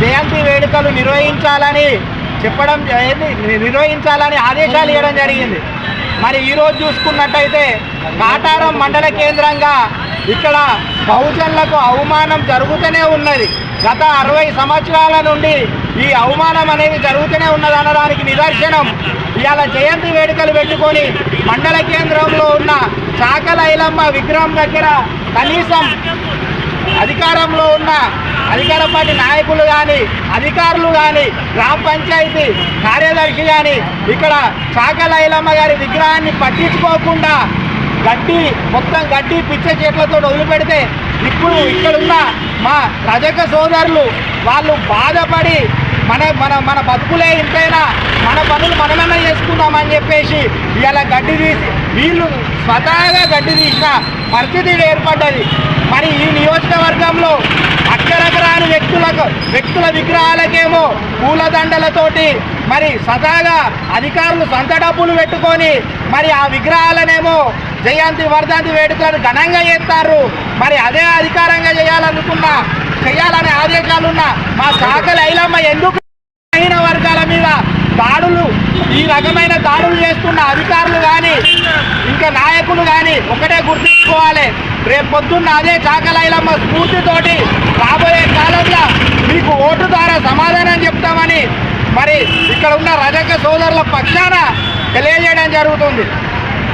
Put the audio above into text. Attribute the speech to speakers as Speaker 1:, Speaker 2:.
Speaker 1: జయంతి వేడుకలు నిర్వహించాలని చెప్పడం ఏంది, నిర్వహించాలని ఆదేశాలు ఇవ్వడం జరిగింది. మరి ఈరోజు చూసుకున్నట్టయితే కాటారం మండల కేంద్రంగా ఇక్కడ బహుజనులకు అవమానం జరుగుతూనే ఉన్నది. గత అరవై సంవత్సరాల నుండి ఈ అవమానం అనేది జరుగుతూనే ఉన్నది అనడానికి నిదర్శనం. ఇవాళ జయంతి వేడుకలు పెట్టుకొని మండల కేంద్రంలో ఉన్న చాకల ఐలమ్మ విగ్రహం దగ్గర కనీసం అధికారంలో ఉన్న అధికార పార్టీ నాయకులు కానీ అధికారులు కానీ గ్రామ పంచాయతీ కార్యదర్శి కానీ ఇక్కడ చాకల ఐలమ్మ గారి విగ్రహాన్ని పట్టించుకోకుండా గడ్డి మొత్తం గడ్డి పిచ్చ చెట్లతో వదిలిపెడితే ఇప్పుడు ఇక్కడున్న మా రజక సోదరులు వాళ్ళు బాధపడి మన మన మన బతుకులే ఇంతైనా మన పనులు మనమన్నా చేసుకుందామని చెప్పేసి ఇలా గడ్డి తీసి వీళ్ళు స్వతహాగా గడ్డి తీసిన పరిస్థితి ఏర్పడ్డది. మరి ఈ నియోజకవర్గంలో అక్షరకరాని వ్యక్తులకు వ్యక్తుల విగ్రహాలకేమో పూలదండలతోటి మరి సదాగా అధికారులు సొంత డబ్బులు పెట్టుకొని మరి ఆ విగ్రహాలనేమో జయంతి వర్ధంతి వేడుకలను ఘనంగా చేస్తారు. మరి అదే అధికారంగా చేయాలనుకున్నా చేయాలనే ఆదేశాలున్న మా శాఖల ఐలమ్మ ఎందుకు అయిన వర్గాల మీద దాడులు ఈ రకమైన దాడులు చేస్తున్న అధికారులు కానీ ఇంకా నాయకులు కానీ ఒకటే గుర్తుంచుకోవాలి. రేపు పొద్దున్న అదే చాకలైలమ్మ స్ఫూర్తితోటి రాబోయే కాలంలో మీకు ఓటు ద్వారా సమాధానం చెప్తామని మరి ఇక్కడ ఉన్న రజక సోదరుల పక్షాన తెలియజేయడం జరుగుతుంది.